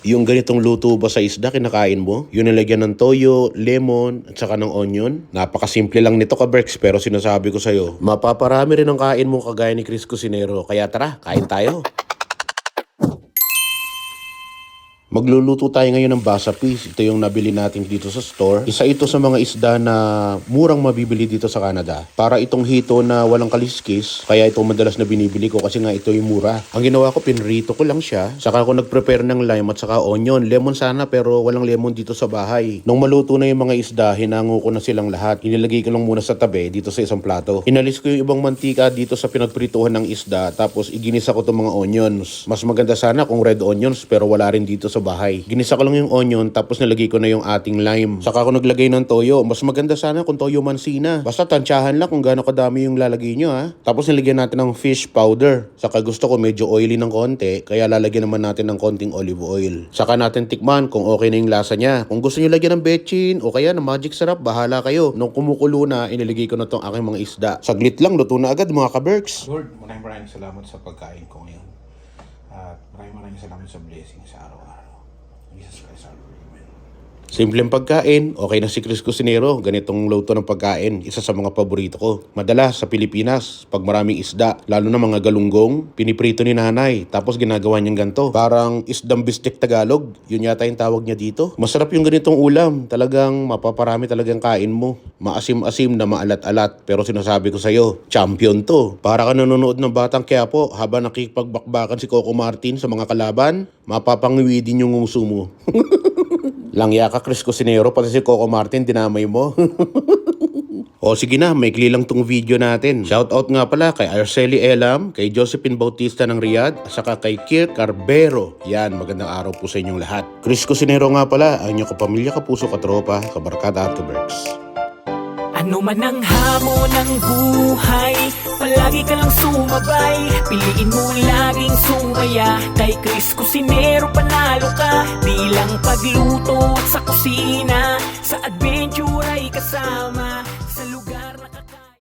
Yung ganitong luto ba sa isda kinakain mo? Yung nilagyan ng toyo, lemon, at saka ng onion? Napakasimple lang nito ka pero sinasabi ko sa'yo, mapaparami rin ang kain mo kagaya ni Chris Cusinero. Kaya tara, kain tayo. Magluluto tayo ngayon ng basa fish. Ito yung nabili natin dito sa store. Isa ito sa mga isda na murang mabibili dito sa Canada. Para itong hito na walang kaliskis, kaya ito madalas na binibili ko kasi nga ito yung mura. Ang ginawa ko, pinrito ko lang siya. Saka ako nag-prepare ng lime at saka onion. Lemon sana pero walang lemon dito sa bahay. Nung maluto na yung mga isda, hinango ko na silang lahat. Inilagay ko lang muna sa tabi dito sa isang plato. Inalis ko yung ibang mantika dito sa pinagprituhan ng isda tapos iginisa ko itong mga onions. Mas maganda sana kung red onions pero wala rin dito sa bahay. Ginisa ko lang yung onion tapos nilagay ko na yung ating lime. Saka ako naglagay ng toyo. Mas maganda sana kung toyo mansina. Basta tansyahan lang kung gaano kadami yung lalagay nyo ha. Tapos nilagyan natin ng fish powder. Saka gusto ko medyo oily ng konti kaya lalagyan naman natin ng konting olive oil. Saka natin tikman kung okay na yung lasa niya. Kung gusto nyo lagyan ng betchin o kaya ng magic sarap, bahala kayo. Nung kumukulo na, inilagay ko na tong aking mga isda. Saglit lang, luto na agad mga ka-berks. Lord, maraming maraming salamat sa pagkain ko ngayon. At maraming maraming salamat sa blessing sa araw-araw. 司会さんのね Simpleng pagkain, okay na si Chris Cusinero. Ganitong luto ng pagkain, isa sa mga paborito ko. Madalas sa Pilipinas, pag maraming isda, lalo na mga galunggong, piniprito ni nanay. Tapos ginagawa niyang ganto. Parang isdang bistek Tagalog. Yun yata yung tawag niya dito. Masarap yung ganitong ulam. Talagang mapaparami talagang kain mo. Maasim-asim na maalat-alat. Pero sinasabi ko sa'yo, champion to. Para ka nanonood ng Batang Quiapo habang nakikipagbakbakan si Coco Martin sa mga kalaban, mapapangiwi din yung nguso mo. Langya ka, Chris Cusinero, pati si Coco Martin, dinamay mo. o sige na, maikli lang tong video natin. Shoutout nga pala kay Arceli Elam, kay Josephine Bautista ng Riyadh, at saka kay Kirk Carbero. Yan, magandang araw po sa inyong lahat. Chris Cusinero nga pala, ang inyong kapamilya, kapuso, katropa, kabarkada at kaberks. Ano man ang hamon ng buhay Palagi ka lang sumabay Piliin mo laging sumaya. Kay Chris Cusinero panalo ka. Di lang pagluto at sa kusina. Sa adventure ay kasama. Sa lugar na